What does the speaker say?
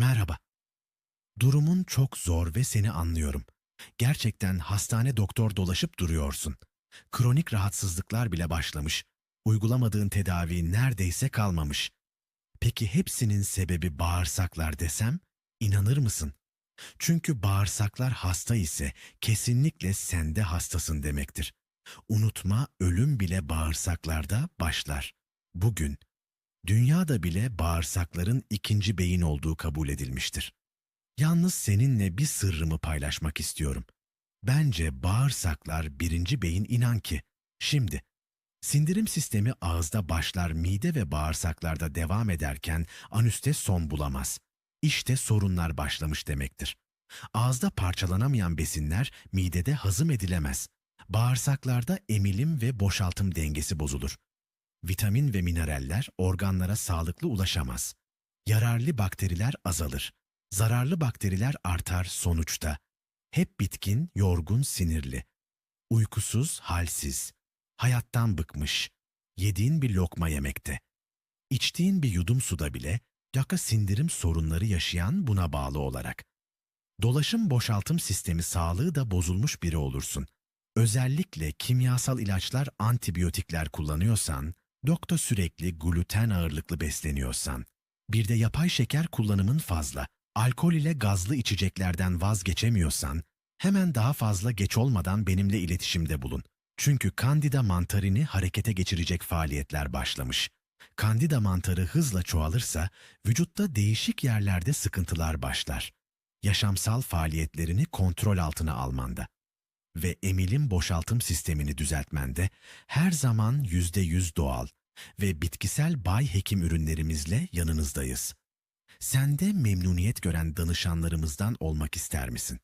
Merhaba. Durumun çok zor ve seni anlıyorum. Gerçekten hastane doktor dolaşıp duruyorsun. Kronik rahatsızlıklar bile başlamış. Uygulamadığın tedavi neredeyse kalmamış. Peki hepsinin sebebi bağırsaklar desem inanır mısın? Çünkü bağırsaklar hasta ise kesinlikle sen de hastasın demektir. Unutma ölüm bile bağırsaklarda başlar. Bugün dünyada bile bağırsakların ikinci beyin olduğu kabul edilmiştir. Yalnız seninle bir sırrımı paylaşmak istiyorum. Bence bağırsaklar birinci beyin inan ki. Şimdi, sindirim sistemi ağızda başlar mide ve bağırsaklarda devam ederken anüste son bulamaz. İşte sorunlar başlamış demektir. Ağızda parçalanamayan besinler midede hazım edilemez. Bağırsaklarda emilim ve boşaltım dengesi bozulur. Vitamin ve mineraller organlara sağlıklı ulaşamaz. Yararlı bakteriler azalır. Zararlı bakteriler artar sonuçta. Hep bitkin, yorgun, sinirli. Uykusuz, halsiz. Hayattan bıkmış. Yediğin bir lokma yemekte. İçtiğin bir yudum suda bile yaka sindirim sorunları yaşayan buna bağlı olarak. Dolaşım boşaltım sistemi sağlığı da bozulmuş biri olursun. Özellikle kimyasal ilaçlar, antibiyotikler kullanıyorsan, doktor sürekli gluten ağırlıklı besleniyorsan, bir de yapay şeker kullanımın fazla, alkol ile gazlı içeceklerden vazgeçemiyorsan, hemen daha fazla geç olmadan benimle iletişimde bulun. Çünkü kandida mantarını harekete geçirecek faaliyetler başlamış. Kandida mantarı hızla çoğalırsa vücutta değişik yerlerde sıkıntılar başlar. Yaşamsal faaliyetlerini kontrol altına almanda ve emilim boşaltım sistemini düzeltmende her zaman yüzde yüz doğal ve bitkisel bay hekim ürünlerimizle yanınızdayız. Sen de memnuniyet gören danışanlarımızdan olmak ister misin?